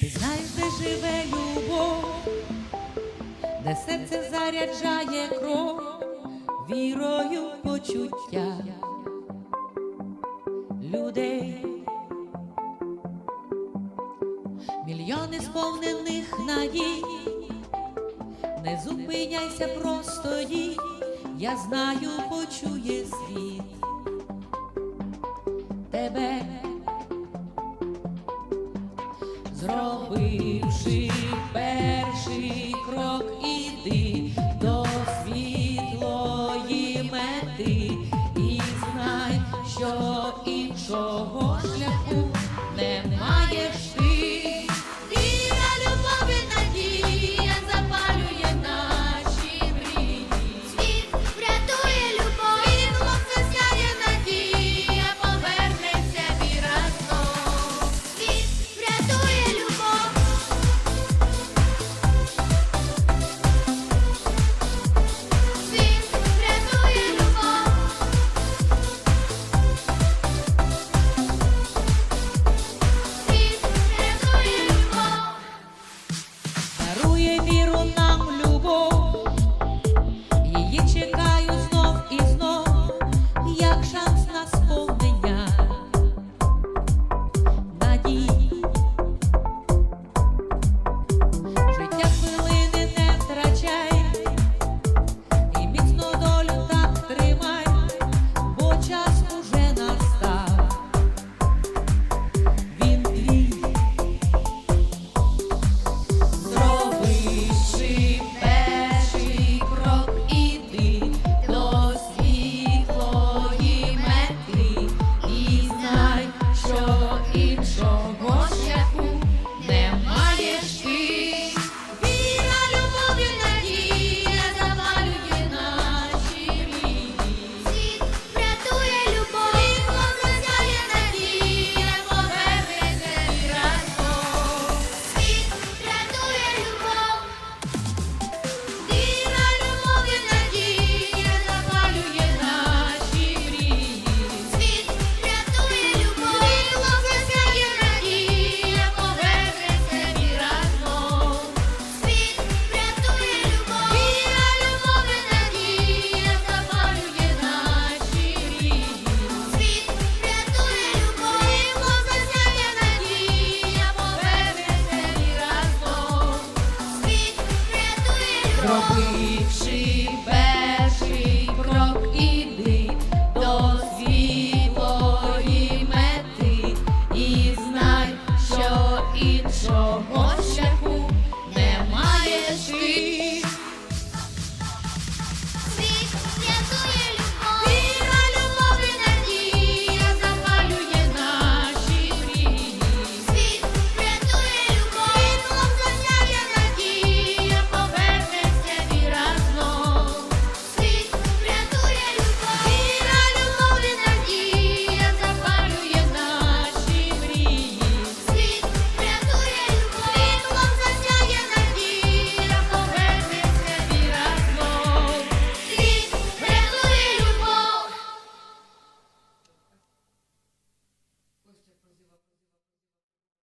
Ти знаєш, де живе любов, де серце заряджає кров, вірою почуття людей. Мільйони сповнених надій, не зупиняйся, просто їй, я знаю, почує світ тебе, зробивши перший крок, іди до світлої мети. it's so hot.